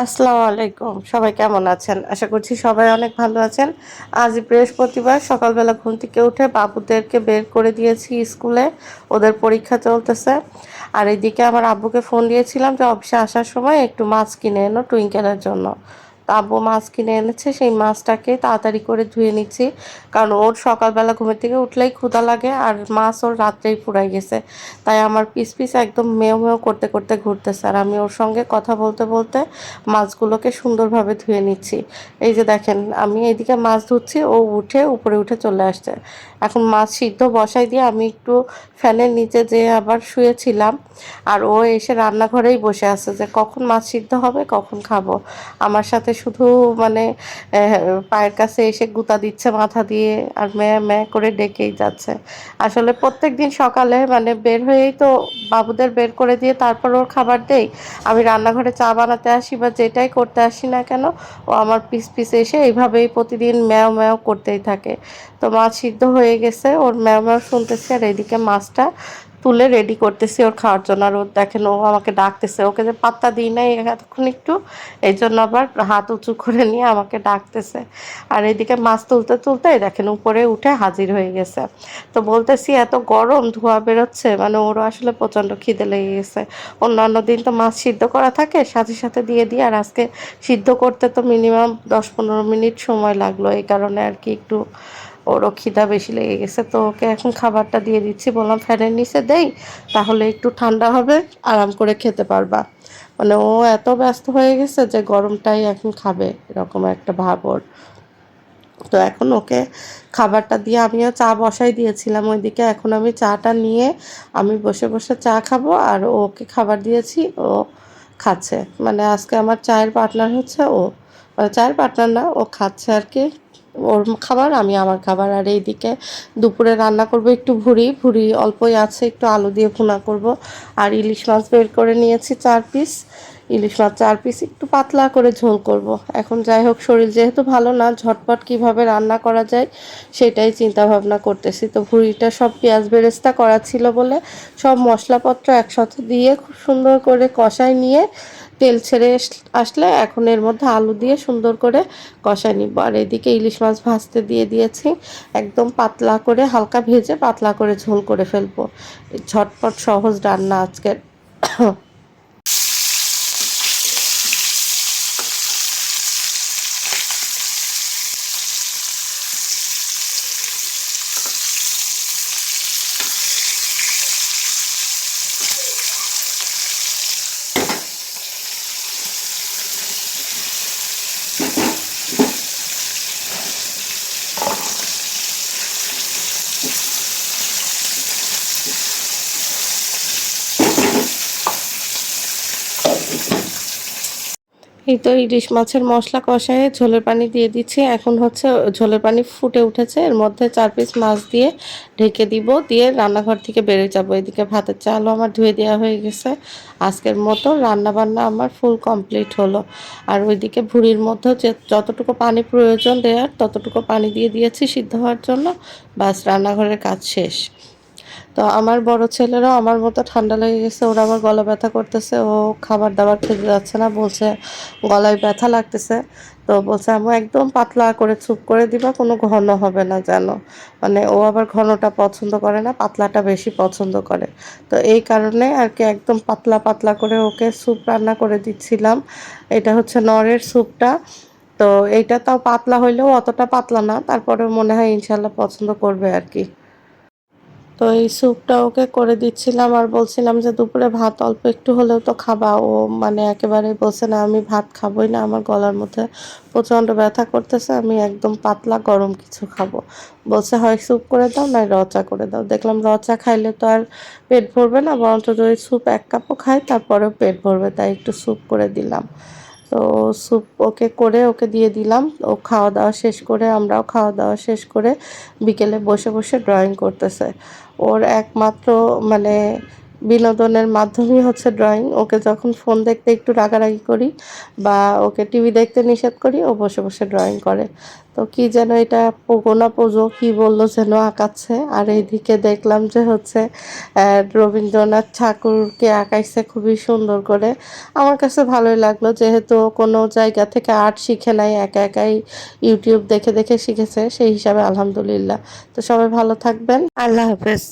আসসালামু আলাইকুম। সবাই কেমন আছেন? আশা করছি সবাই অনেক ভালো আছেন। আজ বৃহস্পতিবার সকালবেলা ঘুম থেকে উঠে বাবুদেরকে বের করে দিয়েছি স্কুলে। ওদের পরীক্ষা চলতেছে। আর এদিকে আমার আব্বুকে ফোন দিয়েছিলাম যে অফিসে আসার সময় একটু মাছ কিনে এনো টুইঙ্কেলের জন্য। তা আব্বু মাছ কিনে এনেছে, সেই মাছটাকে তাড়াতাড়ি করে ধুয়ে নিচ্ছি। কারণ ওর সকালবেলা ঘুমের থেকে উঠলেই ক্ষুধা লাগে আর মাছ ওর রাত্রেই পুরাই গেছে। তাই আমার পিস পিস একদম মেয় মেয় করতে করতে ঘুরতেছে আর আমি ওর সঙ্গে কথা বলতে বলতে মাছগুলোকে সুন্দরভাবে ধুয়ে নিচ্ছি। এই যে দেখেন, আমি এইদিকে মাছ ধুচ্ছি, ও উঠে উপরে উঠে চলে আসছে। এখন মাছ সিদ্ধ বসাই দিয়ে আমি একটু ফ্যানের নিচে যেয়ে আবার শুয়েছিলাম, আর ও এসে রান্নাঘরেই বসে আছে যে কখন মাছ সিদ্ধ হবে, কখন খাব। আমার সাথে শুধু মানে পায়ের কাছে এসে গুতা দিচ্ছে, মাথা দিয়ে, আর ম্যা ম্যা করে ডেকেই যাচ্ছে। আসলে প্রত্যেক দিন সকালে মানে বের হয়েই তো বাবুদের বের করে দিয়ে তারপর ওর খাবার দেই। আমি রান্নাঘরে চা বানাতে আসি বা যেটাই করতে আসি না কেন, ও আমার পিস পিস এসে এইভাবেই প্রতিদিন ম্যাও ম্যাও করতেই থাকে। তো মাছ সিদ্ধ হয়ে গেছে। ওর ম্যাও শুনতেছে আর এদিকে মাছটা তুলে রেডি করতেছি ওর খাওয়ার জন্য। আর ও দেখেন, ও আমাকে ডাকতেছে। ওকে যে পাত্তা দিই নাই, এতক্ষণ একটু এই জন্য আবার হাত উঁচু করে নিয়ে আমাকে ডাকতেছে। আর এদিকে মাছ তুলতে তুলতে দেখেন, উপরে উঠে হাজির হয়ে গেছে। তো বলতেছি, এত গরম ধোয়া বেরোচ্ছে। মানে ওরও আসলে প্রচণ্ড খিদে লেগে গেছে। অন্যান্য দিন তো মাছ সিদ্ধ করা থাকে, সাথে সাথে দিয়ে দিই। আর আজকে সিদ্ধ করতে তো মিনিমাম দশ পনেরো মিনিট সময় লাগল। এই কারণে আর কি একটু ওরও খিদা বেশি লেগে গেছে, তো ওকে এখন খাবারটা দিয়ে দিচ্ছি। বললাম, ফ্যানের নিচে দেই, তাহলে একটু ঠান্ডা হবে, আরাম করে খেতে পারবা। মানে ও এত ব্যস্ত হয়ে গেছে যে গরমটাই এখন খাবে, এরকম একটা ভাব ওর। তো এখন ওকে খাবারটা দিয়ে আমিও চা বসাই দিয়েছিলাম ওইদিকে, এখন আমি চাটা নিয়ে আমি বসে বসে চা খাব আর ওকে খাবার দিয়েছি, ও খাচ্ছে। মানে আজকে আমার চায়ের পার্টনার হচ্ছে ও। মানে চায়ের পার্টনার না, ও খাচ্ছে আর কি। ওর খাবার, আমি আমার খাবার, আর এইদিকে দুপুরে রান্না করব একটু ভুড়ি। ভুড়ি অল্পই আছে, একটু আলু দিয়ে ভুনা করব। আর ইলিশ মাছ বের করে নিয়েছি চার পিস। ইলিশ মাছ চার পিস, একটু পাতলা করে ঝোল করব। এখন যাই হোক, শরীর যেহেতু ভালো না, ঝটপট কীভাবে রান্না করা যায় সেটাই চিন্তা ভাবনা করতেছি। তো ভুড়িটা সব পেঁয়াজ বেরেস্তা করা ছিল বলে সব মশলাপত্র একসাথে দিয়ে খুব সুন্দর করে কষাই নিয়ে তেল ছেড়ে আসলে এখন এর মধ্যে আলু দিয়ে সুন্দর করে কষাই নিব। আর এদিকে ইলিশ মাছ ভাজতে দিয়ে দিয়েছি। একদম পাতলা করে, হালকা ভেজে পাতলা করে ঝোল করে ফেলব। ঝটপট সহজ রান্না আজকের। এই তো ইলিশ মাছের মশলা কষায় ঝোলের পানি দিয়ে দিচ্ছি। এখন হচ্ছে ঝোলের পানি ফুটে উঠেছে। এর মধ্যে চার পিস মাছ দিয়ে ঢেকে দিব। দিয়ে রান্নাঘর থেকে বেড়ে যাব। এদিকে ভাতের চালও আমার ধুয়ে দেওয়া হয়ে গেছে। আজকের মতো রান্না বান্না আমার ফুল কমপ্লিট হলো। আর ওইদিকে ভুড়ির মধ্যে যে যতটুকু পানি প্রয়োজন দেওয়ার ততটুকু পানি দিয়ে দিয়েছি সিদ্ধ হওয়ার জন্য। বাস রান্নাঘরের কাজ শেষ। তো আমার বড় ছেলেরাও আমার মতো ঠান্ডা লেগে গেছে, ওরা আবার গলা ব্যথা করতেছে, ও খাবার দাবার খেতে যাচ্ছে না, বলছে গলায় ব্যথা লাগতেছে। তো বলছে আমি একদম পাতলা করে চুপ করে দিবা, কোনো ঘন হবে না যেন। মানে ও আবার ঘনটা পছন্দ করে না, পাতলাটা বেশি পছন্দ করে। তো এই কারণে আর কি একদম পাতলা পাতলা করে ওকে স্যুপ রান্না করে দিচ্ছিলাম। এটা হচ্ছে নরের স্যুপটা। তো এইটা তাও পাতলা হইলেও অতটা পাতলা না তারপরে মনে হয় ইনশাল্লাহ পছন্দ করবে আর কি। তো এই স্যুপটা ওকে করে দিচ্ছিলাম আর বলছিলাম যে দুপুরে ভাত অল্প একটু হলেও তো খাবা। ও মানে একেবারে বলছে, না, আমি ভাত খাবোই না, আমার গলার মধ্যে প্রচণ্ড ব্যথা করতেছে, আমি একদম পাতলা গরম কিছু খাব। বলছে, হয়, স্যুপ করে দাও নয় রচা করে দাও। দেখলাম রচা খাইলে তো আর পেট ভরবে না, বরঞ্চ যদি স্যুপ এক কাপও খাই তারপরেও পেট ভরবে, তাই একটু স্যুপ করে দিলাম। তো স্যুপ ওকে করে ওকে দিয়ে দিলাম। ও খাওয়া দাওয়া শেষ করে, আমরাও খাওয়া দাওয়া শেষ করে বিকেলে বসে বসে ড্রয়িং করতেছে। ওর একমাত্র মানে বিনোদনের মাধ্যমই হচ্ছে ড্রয়িং ওকে যখন ফোন দেখতে একটু রাগারাগি করি বা ওকে টিভি দেখতে নিষেধ করি, ও বসে বসে ড্রয়িং করে। তো কি যেন এটা পোগো না পোজো, কি বলল যেন আঁকাচ্ছে। আর এইদিকে দেখলাম যে হচ্ছে রবীন্দ্রনাথ ঠাকুরকে আঁকাইছে খুবই সুন্দর করে। আমার কাছে ভালোই লাগল, যেহেতু কোনো জায়গা থেকে আর্ট শিখে নাই, একা একাই ইউটিউব দেখে দেখে শিখেছে, সেই হিসাবে আলহামদুলিল্লাহ। তো সবাই ভালো থাকবেন। আল্লাহ হাফেজ।